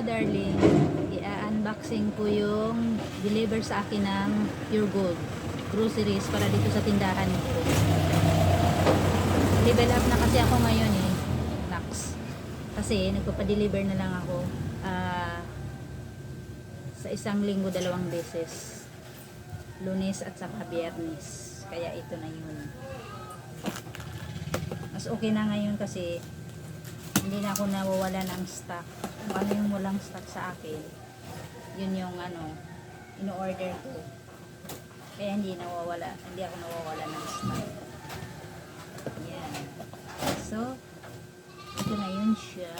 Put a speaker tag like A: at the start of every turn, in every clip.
A: Mga darling, i-unboxing ko yung deliver sa akin ng Pure Gold groceries para dito sa tindahan ko. Level up na kasi ako ngayon eh, Nax. Kasi nagpapadeliver na lang ako ah, sa isang linggo dalawang beses. Lunes at saka biyernes. Kaya ito na yun. Mas okay na ngayon kasi hindi na ako nawawala ng stock. Kung ano yung walang stock sa akin, yun yung ano, in-order ko. Kaya hindi nawawala, hindi ako nawawala ng stock. Yan. So, ito na yun siya.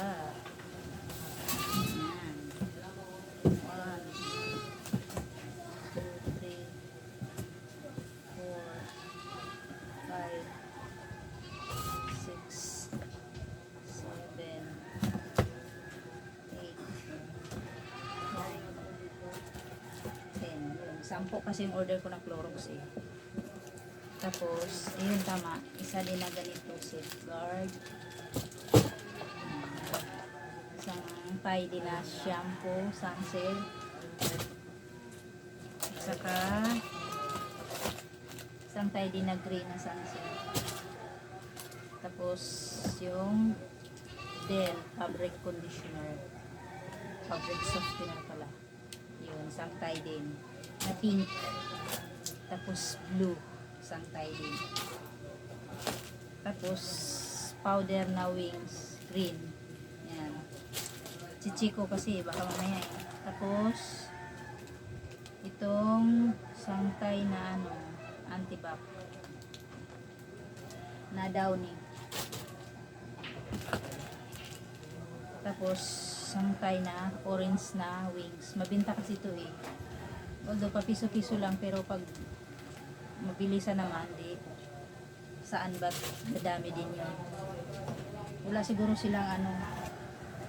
A: Sampo kasi yung order ko ng Clorox eh. Tapos, ayun tama. Isa din na ganito, safeguard. Isang tidy na shampoo, sunsilk. Saka, isang tidy na green na sunsilk. Tapos, yung Dell fabric conditioner. Fabric softener pala. Yun, isang tie din. Na pink. Tapos blue. Isang tie. Tapos powder na wings. Green. Yan. Chichiko kasi baka mamaya eh. Tapos itong sangtay na ano antibac na downy. Tapos, sangkay na, orange na wings. Mabinta kasi ito eh. Although, papiso-piso lang, pero pag mabilisan naman, di, saan ba madami din yun. Wala siguro silang ano,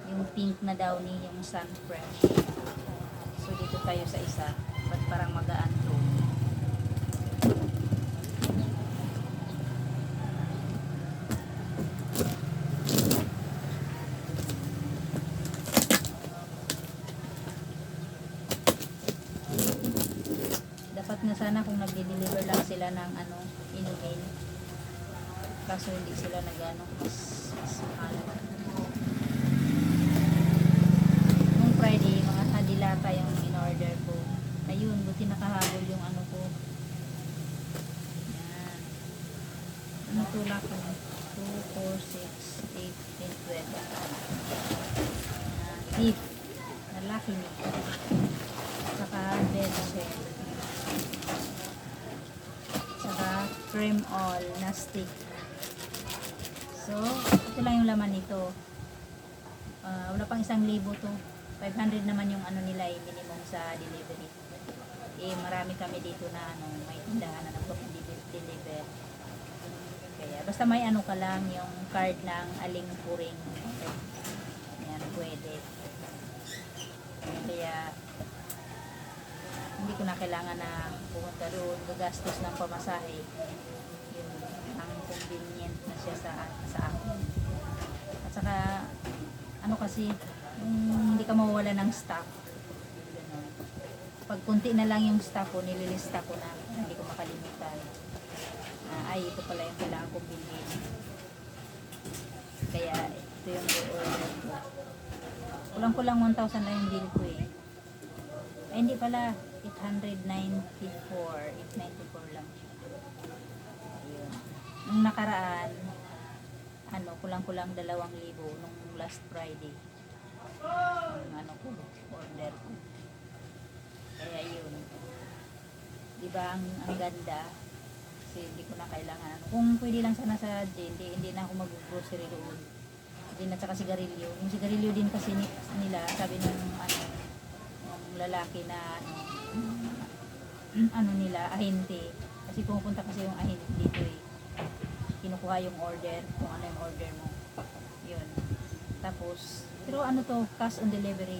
A: yung pink na downy, yung sun fresh. So, dito tayo sa isa. Ba't parang magaan to? Sarap na sana kung nagde-deliver lang sila ng ano, inumin. Kaso hindi sila nagano, mas, mas mahal. Nung Friday, mga hadilata yung in-order ko. Ayun, buti nakahabol yung ano ko. Yan. Ano tulak ko? 2, 4, 6, 8, 10, 12. Yan. Deep. Malaki nito. Saka 12. Tsaka cream all na stick. So, ito lang yung laman nito. Uh, wala pang isang libo to. 500 naman yung ano nila eh, minimum sa delivery. Eh, marami kami dito na ano, may tindahan na nagpa-deliver. Kaya, basta may ano ka lang, yung card ng aling puring. Okay. Yan, pwede. Kaya, hindi ko na kailangan na pumunta doon, gagastos ng pamasahe. Yun, ang convenient na siya sa, sa akin. At saka, ano kasi, yung hindi ka mawawala ng stock. Pag kunti na lang yung stock ko, nililista ko na, hindi ko makalimutan. Ah, ay, ito pala yung kailangan kong bilhin. Kaya, ito yung order ko. Kulang-kulang 1,000 lang yung bill ko eh. Ay, hindi pala. 894. 894 lang siya. Ayun. Nung nakaraan, ano, kulang-kulang 2,000 nung last Friday. Yung ano ko, order ko. Kaya yun. Di ba ang, ang ganda? Kasi hindi ko na kailangan. Kung pwede lang sana sa gin, hindi, hindi na ako mag-grocery doon. Gin at saka sigarilyo. Yung sigarilyo din kasi ni- nila, sabi ng ano, ng lalaki na ano, ano nila, ahente. Kasi pumupunta kasi yung ahente dito eh. Kinukuha yung order, kung ano yung order mo. Yun. Tapos, pero ano to, cash on delivery.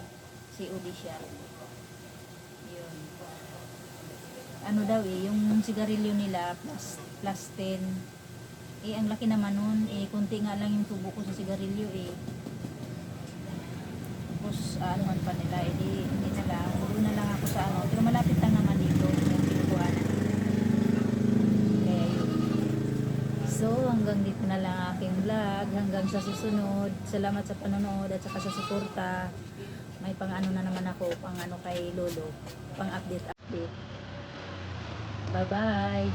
A: COD siya. Yun. Ano daw eh, yung sigarilyo nila plus, plus 10. Eh, ang laki naman nun, eh, kunti nga lang yung tubo ko sa sigarilyo eh. tapos anuhan pa nila, hindi na lang, doon na lang ako sa ano, pero malapit lang naman dito yung pinukuhanan. Kaya yun. So, hanggang dito na lang aking vlog. Hanggang sa susunod. Salamat sa panonood at saka sa suporta. May pang ano na naman ako, pang ano kay Lolo. Pang update update. Bye-bye.